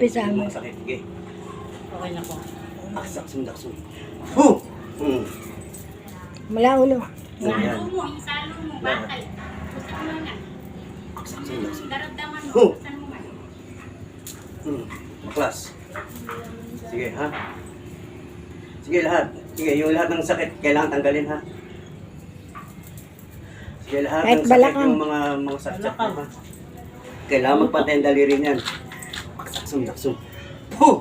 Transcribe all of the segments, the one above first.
Mo. mga sakit. Sige. Okay na po. Aksak, sumdaksum. Huh! Hmm. Mula ulo. Salo mo, isalo mo, bakal. Gusto mo na. Aksak, sumdaksum. Daramdaman mo, Oh. saan mo man. Hmm. Maklas. Sige, ha? Sige, lahat. Sige, yung lahat ng sakit, kailangan tanggalin, ha? Sige, lahat Kahit ng sakit, balakang. yung mga, mga sakit mo, ha? Kailangan magpantay ang daliri niyan. Aksak, sumdaksum. Huh!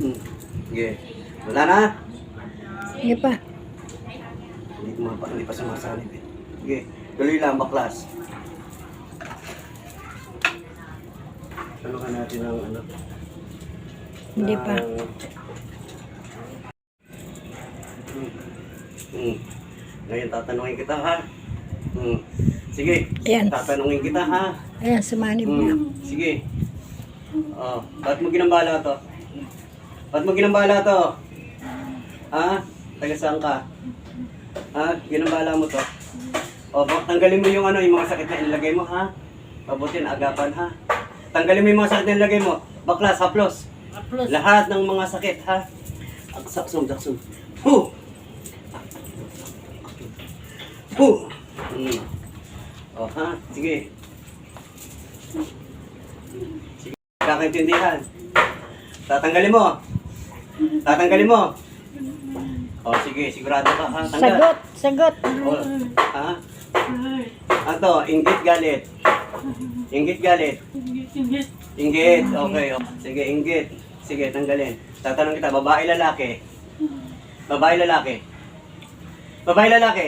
Hmm. Sige. Wala na? Sige pa. Hindi, ko mapa, hindi pa sumasanib eh. Sige, tuloy lang, baklas. Ano ka natin ng ano? Hindi pa. Hmm. Hmm. Ngayon tatanungin kita ha. Hmm. Sige, Ayan. tatanungin kita ha. Ayan, sumanib. Hmm. Sige. Oh, ba't mo ginambala to? Ba't mo ginambala to? Ha? Taga saan ka? Ha? Ginambala mo to? O, bak- tanggalin mo yung ano, yung mga sakit na inilagay mo, ha? Pabutin, agapan, ha? Tanggalin mo yung mga sakit na inilagay mo. Baklas, haplos. Plus, Lahat ng mga sakit, ha? Aksaksum, daksum. Hu! Hu! Hmm. O, ha? Sige. Sige. Kakaintindihan. Tatanggalin mo. Tatanggalin mo. O, sige. Sigurado ka, ha? Tanggal. Sagot, sagot. O, ha? Ato, inggit galit. Inggit galit. Inggit. Okay. o. Sige, inggit. Sige, tanggalin. Tatanong kita, babae lalaki. Babae lalaki. Babae lalaki.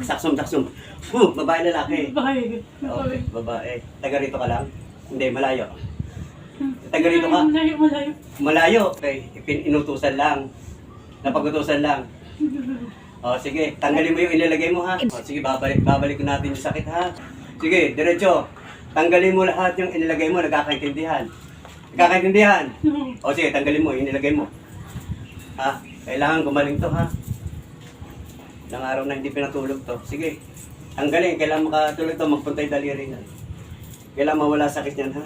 Saksum, saksum. Huh, babae lalaki. Bye. Okay, babae. Taga rito ka lang? Hindi, malayo. Taga rito ka? Malayo, malayo. Malayo. Okay, inutusan lang. Napagutusan lang. O, sige, tanggalin mo yung ilalagay mo ha. O, sige, babalik, babalik ko natin yung sakit ha. Sige, diretso. Tanggalin mo lahat yung inilagay mo, nagkakaintindihan. Nagkakaintindihan. O sige, tanggalin mo inilagay mo. Ha? Kailangan gumaling to ha. Ilang araw na hindi pinatulog to. Sige, tanggalin. Kailangan makatulog to, magpuntay daliri na. Kailangan mawala sakit yan ha.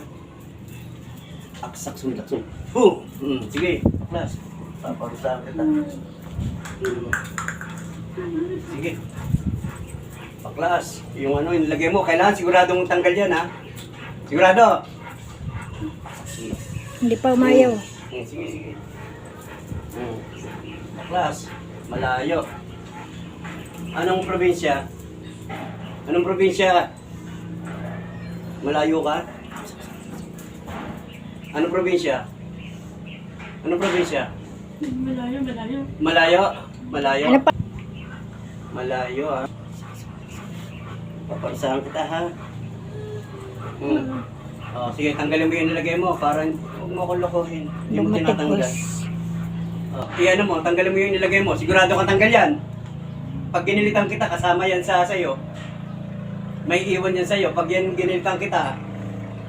Aksak sumundak sum. Hu! Hmm, sige, plus. Paparusahan kita. Hmm. Sige. Paklas, yung ano, yung lagay mo, kailangan siguradong tanggal yan ha. Sigurado. Hindi pa umayaw. Hmm, sige, sige. Hmm. Baklas, malayo. Anong probinsya? Anong probinsya? Malayo ka? Anong probinsya? Anong probinsya? Malayo, malayo. Malayo? Malayo? Ano pa? Malayo ha. Papansahan kita ha. Hmm. Oh, sige, tanggalin mo yung nilagay mo para huwag mo ko lokohin. Hindi mo tinatanggal. Oh, i-ano mo, tanggalin mo yung nilagay mo. Sigurado kang tanggal yan. Pag ginilitan kita, kasama yan sa sayo. May iwan yan sa'yo. Pag yan ginilitan kita,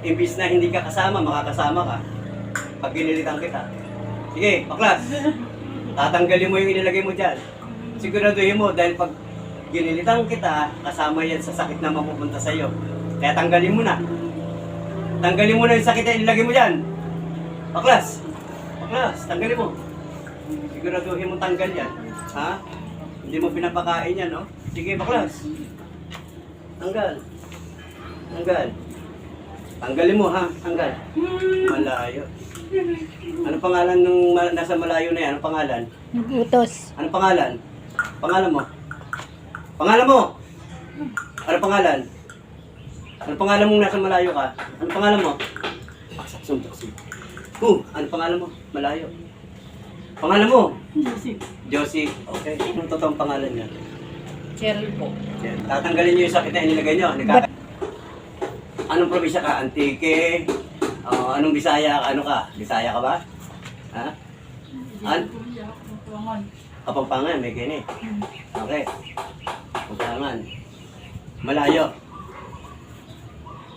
imbis na hindi ka kasama, makakasama ka. Pag ginilitan kita. Sige, baklas. Tatanggalin mo yung inilagay mo dyan. Siguraduhin mo dahil pag ginilitan kita, kasama yan sa sakit na mapupunta sa'yo. Kaya tanggalin mo na. Tanggalin mo na yung sakit na inilagay mo dyan. Baklas. Baklas, tanggalin mo. Siguraduhin mo tanggal yan. Ha? Hindi mo pinapakain yan, no? Sige, baklas. Tanggal. Tanggal. Tanggalin mo, ha? Tanggal. Malayo. Ano pangalan nung nasa malayo na yan? Ano pangalan? Nagutos. Ano pangalan? Pangalan mo? Pangalan mo? Ano pangalan? Ano pangalan mong nasa malayo ka? Ano pangalan mo? Aksum, aksum. Uh, ano pangalan mo? Malayo. Pangalan mo? Kasi, Josie. Okay. Anong totoong pangalan niya? Cheryl po. Yan. Tatanggalin niyo yung sakit na inilagay niyo. Nagkaka- anong probinsya ka? Antique? Oh, anong Bisaya ka? Ano ka? Bisaya ka ba? Ha? An- Kapampangan, may kini. Okay. Kapampangan. Malayo.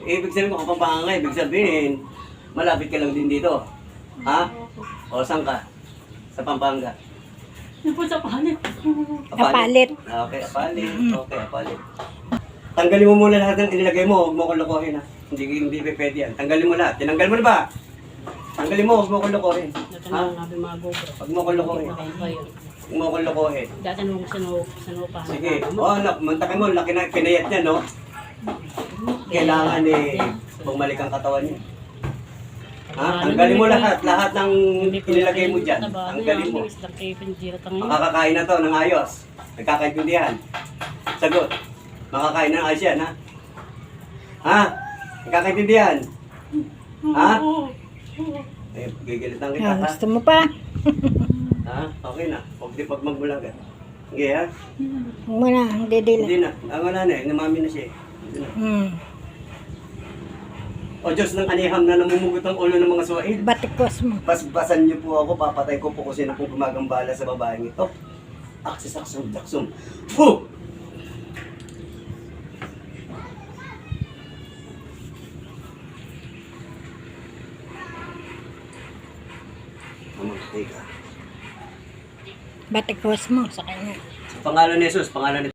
Ibig sabihin ko kapampangan ka, ibig sabihin, malapit ka lang din dito. Ha? O, saan ka? Sa Pampanga. Yung po sa palit. Apalit. Ah, Okay, apalit. Okay, apalit. Tanggalin mo muna lahat ng inilagay mo. Huwag mo ko lokohin ha. Hindi, hindi pa pwede yan. Tanggalin mo lahat. Tinanggal mo na ba? Tanggalin mo. Huwag mo ko lokohin. Ha? na nga mga GoPro. Huwag mo ko lokohin. Huwag mo ko lokohin. Dati nung sanu, sanupa. Sige. Oh, anak, mantakin mo. Laki na pinayat niya, no? Kailangan eh, bumalik ang katawan niya. Ha? Tanggalin mo lahat. Lahat ng inilagay mo dyan. Tanggalin mo. Makakakain na to ng ayos. Nagkakaintindihan. Sagot. Makakain ng ayos yan, ha? Ha? Nagkakaintindihan? Ha? Eh, gigilitan kita, Ah, ha? gusto mo pa? Ha? Okay na. Huwag di pag magbulaga. Sige, ha? Huwag mo na, hindi. Hindi na. Ang wala na eh. Namami na siya eh. Hindi na. Hmm. O Diyos ng aniham na namumugot ang ulo ng mga suwaid. Batikos mo. Basbasan niyo po ako, papatay ko po kung sino pong gumagambala sa babaeng ito. Aksis, aksum, daksum. Fu! Mamatay ka. Batikos mo sa kanya. Sa pangalan ni Jesus, pangalan ni